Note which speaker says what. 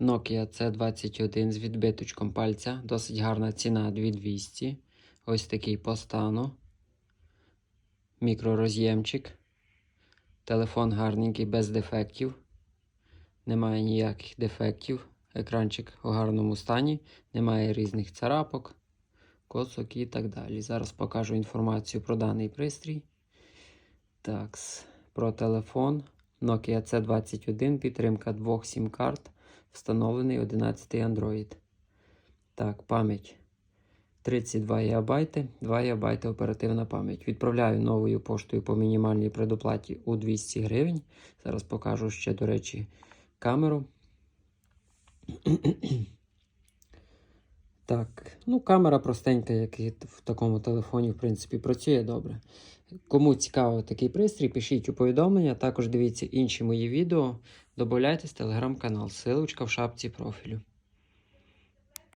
Speaker 1: Nokia C21 з відбиточком пальця. Досить гарна ціна 2200. Ось такий по стану. Мікророз'ємчик. Телефон гарненький, без дефектів. Немає ніяких дефектів. Екранчик у гарному стані. Немає різних царапок, косок і так далі. Зараз покажу інформацію про даний пристрій. Так, про телефон. Nokia C21, підтримка двох сім-карт. Встановлений 11 Android. Так, пам'ять 32 ГБ, 2 ГБ оперативна пам'ять. Відправляю новою поштою по мінімальній предоплаті у 200 гривень. Зараз покажу ще, до речі, камеру. Так, ну камера простенька, як і в такому телефоні, в принципі, працює добре. Кому цікаво такий пристрій, пишіть у повідомлення. Також дивіться інші мої відео. Добавляйтесь в телеграм-канал. Силочка в шапці профілю.